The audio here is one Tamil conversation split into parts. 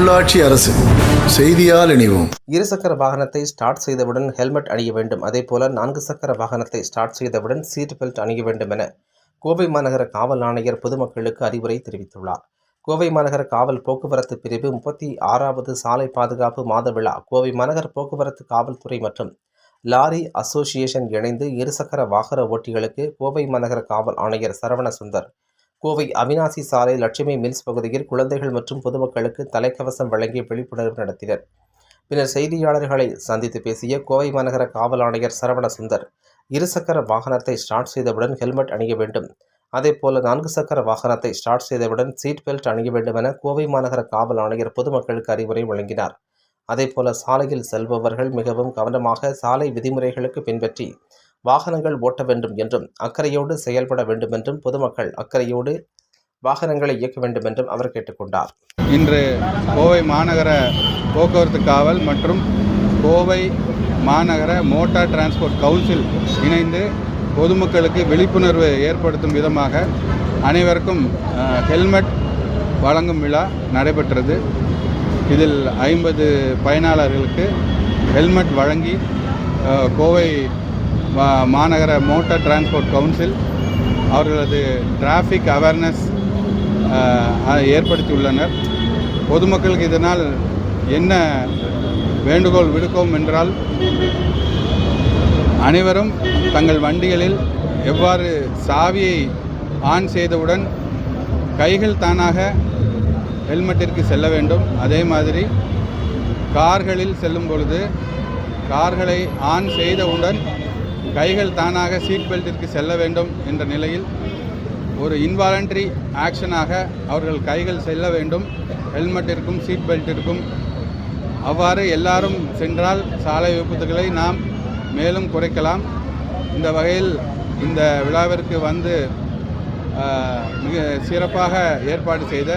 உள்ளாட்சி அரசு செய்தியால் இணைவோம். இருசக்கர வாகனத்தை ஸ்டார்ட் செய்தவுடன் ஹெல்மெட் அணிய வேண்டும். அதே போல நான்கு சக்கர வாகனத்தை ஸ்டார்ட் செய்தவுடன் சீட் பெல்ட் அணிய வேண்டும் என கோவை மாநகர காவல் ஆணையர் பொதுமக்களுக்கு அறிவுரை தெரிவித்துள்ளார். கோவை மாநகர காவல் போக்குவரத்து பிரிவு முப்பத்தி ஆறாவது சாலை பாதுகாப்பு மாத விழா கோவை மாநகர போக்குவரத்து காவல்துறை மற்றும் லாரி அசோசியேஷன் இணைந்து இருசக்கர வாகன ஓட்டிகளுக்கு கோவை மாநகர காவல் ஆணையர் சரவண சுந்தர் கோவை அவினாசி சாலை லட்சுமி மில்ஸ் பகுதியில் குழந்தைகள் மற்றும் பொதுமக்களுக்கு தலைக்கவசம் வழங்கி விழிப்புணர்வு நடத்தினர். பின்னர் செய்தியாளர்களை சந்தித்து பேசிய கோவை மாநகர காவல் ஆணையர் சரவண சுந்தர் இருசக்கர வாகனத்தை ஸ்டார்ட் செய்தவுடன் ஹெல்மெட் அணிய வேண்டும். அதேபோல நான்கு சக்கர வாகனத்தை ஸ்டார்ட் செய்தவுடன் சீட் பெல்ட் அணிய வேண்டும் என கோவை மாநகர காவல் ஆணையர் பொதுமக்களுக்கு அறிவுரை வழங்கினார். அதேபோல சாலையில் செல்பவர்கள் மிகவும் கவனமாக சாலை விதிமுறைகளுக்கு பின்பற்றி வாகனங்கள் ஓட்ட வேண்டும் என்றும் அக்கறையோடு செயல்பட வேண்டும் என்றும் பொதுமக்கள் அக்கறையோடு வாகனங்களை இயக்க வேண்டும் என்றும் அவர் கேட்டுக்கொண்டார். இன்று கோவை மாநகர போக்குவரத்து காவல் மற்றும் கோவை மாநகர மோட்டார் டிரான்ஸ்போர்ட் கவுன்சில் இணைந்து பொதுமக்களுக்கு விழிப்புணர்வு ஏற்படுத்தும் விதமாக அனைவருக்கும் ஹெல்மெட் வழங்கும் விழா நடைபெற்றது. இதில் ஐம்பது பயனாளர்களுக்கு ஹெல்மெட் வழங்கி கோவை மாநகர மோட்டார் டிரான்ஸ்போர்ட் கவுன்சில் அவர்களது டிராஃபிக் அவேர்னஸ் ஏற்படுத்தியுள்ளனர். பொதுமக்களுக்கு இதனால் என்ன வேண்டுகோள் விடுக்கும் என்றால் அனைவரும் தங்கள் வண்டிகளில் எவ்வாறு சாவியை ஆன் செய்தவுடன் கைகள் தானாக ஹெல்மெட்டிற்கு செல்ல வேண்டும். அதே மாதிரி கார்களில் செல்லும் பொழுது கார்களை ஆன் செய்தவுடன் கைகள் தானாக சீட் பெல்ட்டிற்கு செல்ல வேண்டும் என்ற நிலையில் ஒரு இன்வாலண்டரி ஆக்ஷனாக அவர்கள் கைகள் செல்ல வேண்டும். ஹெல்மெட்டிற்கும் சீட் பெல்ட்டிற்கும் அவ்வாறு எல்லாரும் சென்றால் சாலை விபத்துகளை நாம் மேலும் குறைக்கலாம். இந்த வகையில் இந்த விழாவிற்கு வந்து மிக சிறப்பாக ஏற்பாடு செய்த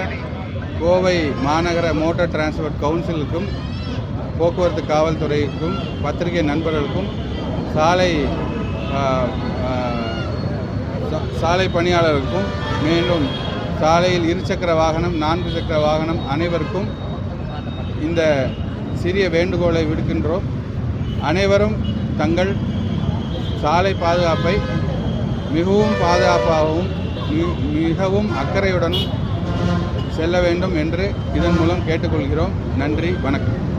கோவை மாநகர மோட்டார் டிரான்ஸ்போர்ட் கவுன்சிலுக்கும் போக்குவரத்து காவல்துறைக்கும் பத்திரிகை நண்பர்களுக்கும் சாலை சா- சாலை பணியாளர்களுக்கும் மேலும் சாலையில் இருசக்கர வாகனம் நான்கு சக்கர வாகனம் அனைவருக்கும் இந்த சிறிய வேண்டுகோளை விடுக்கின்றோம். அனைவரும் தங்கள் சாலை பாதுகாப்பை மிகவும் பாதுகாப்பாகவும் மிகவும் அக்கறையுடனும் செல்ல வேண்டும் என்று இதன் மூலம் கேட்டுக்கொள்கிறோம். நன்றி வணக்கம்.